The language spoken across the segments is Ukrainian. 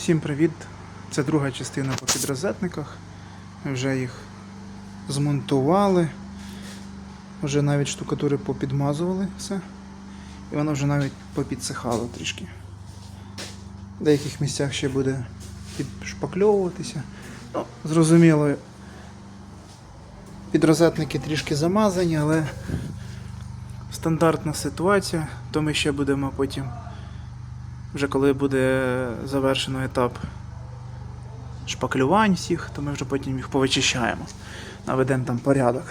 Всім привіт! Це друга частина по підрозетниках. Ми вже їх змонтували. Вже навіть штукатури попідмазували все. І воно вже навіть попідсихало трішки. В деяких місцях ще буде підшпакльовуватися. Ну, зрозуміло, підрозетники трішки замазані, але стандартна ситуація, то ми ще будемо потім вже коли буде завершено етап шпаклювань всіх, то ми вже потім їх повичищаємо. Наведемо там порядок.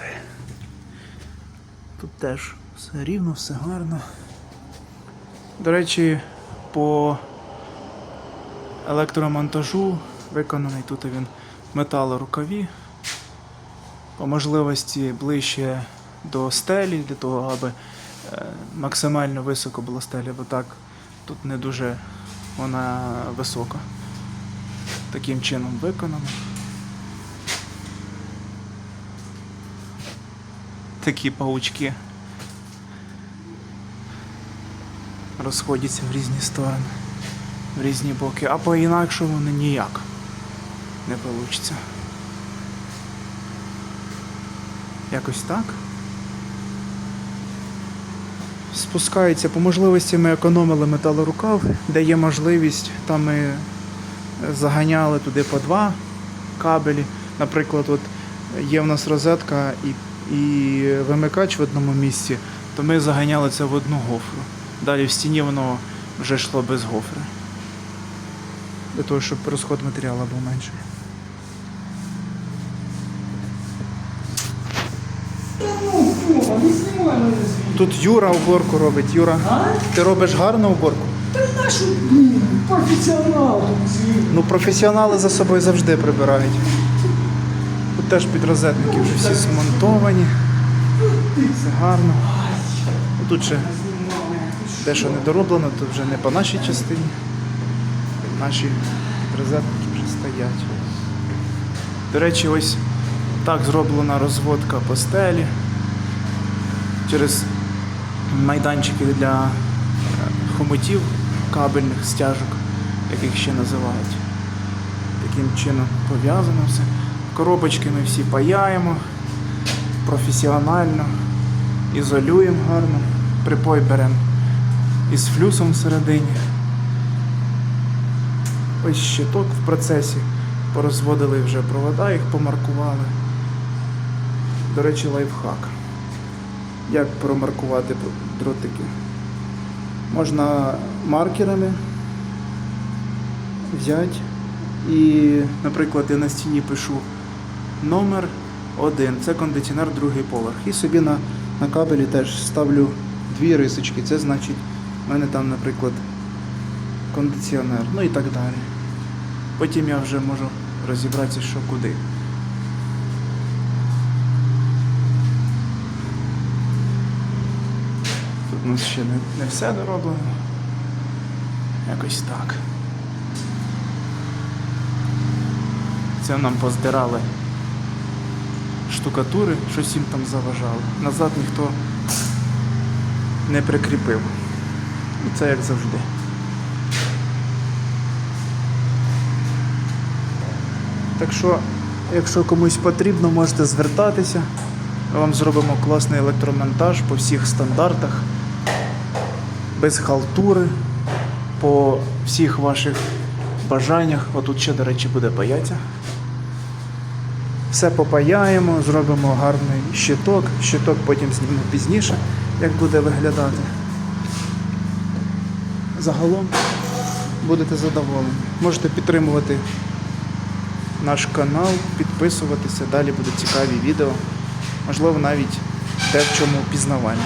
Тут теж все рівно, все гарно. До речі, по електромонтажу виконаний тут він металорукаві. По можливості ближче до стелі, для того, аби е, максимально високо була стеля, бо так Тут не дуже вона висока. Таким чином виконано. Такі паучки розходяться в різні сторони, в різні боки, а по-інакшому вони ніяк не вийде. Якось так. Спускається по можливості ми економили металорукав, де є можливість, там ми заганяли туди по два кабелі. Наприклад, от є в нас розетка і, і вимикач в одному місці, то ми заганяли це в одну гофру. Далі в стіні воно вже йшло без гофри. Для того, щоб розход матеріалу був менший. Ну, Фома, не знімай мене звідти. Тут Юра уборку робить. Юра, А? ти робиш гарну уборку? Та нашу, професіонал. Ну, професіонали за собою завжди прибирають. Тут теж підрозетники вже всі змонтовані. Все гарно. Тут ще дещо не дороблено, тут вже не по нашій частині. Наші підрозетники вже стоять. До речі, ось так зроблена розводка по стелі через майданчики для е, хомутів кабельних стяжок, як їх ще називають. Таким чином пов'язано все. Коробочки ми всі паяємо професіонально, ізолюємо гарно, припой беремо із флюсом всередині. Ось щиток в процесі. Порозводили вже провода, їх помаркували. До речі, лайфхак. Як промаркувати дротики? Можна маркерами взяти і, наприклад, я на стіні пишу номер 1, це кондиціонер другий поверх. І собі на, на кабелі теж ставлю дві рисочки. Це значить, в мене там, наприклад, кондиціонер, ну і так далі. Потім я вже можу розібратися, що куди. У нас ще не, не все дороблено. Якось так. Це нам поздирали штукатури, щось їм там заважало. Назад ніхто не прикріпив. І це як завжди. Так що, якщо комусь потрібно, можете звертатися. Ми вам зробимо класний електромонтаж по всіх стандартах, без халтури, по всіх ваших бажаннях. Отут ще, до речі, буде паяця. Все попаяємо, зробимо гарний щиток. Щиток потім знімемо пізніше, як буде виглядати. Загалом будете задоволені. Можете підтримувати наш канал, підписуватися, далі будуть цікаві відео, можливо, навіть те, в чому пізнавання.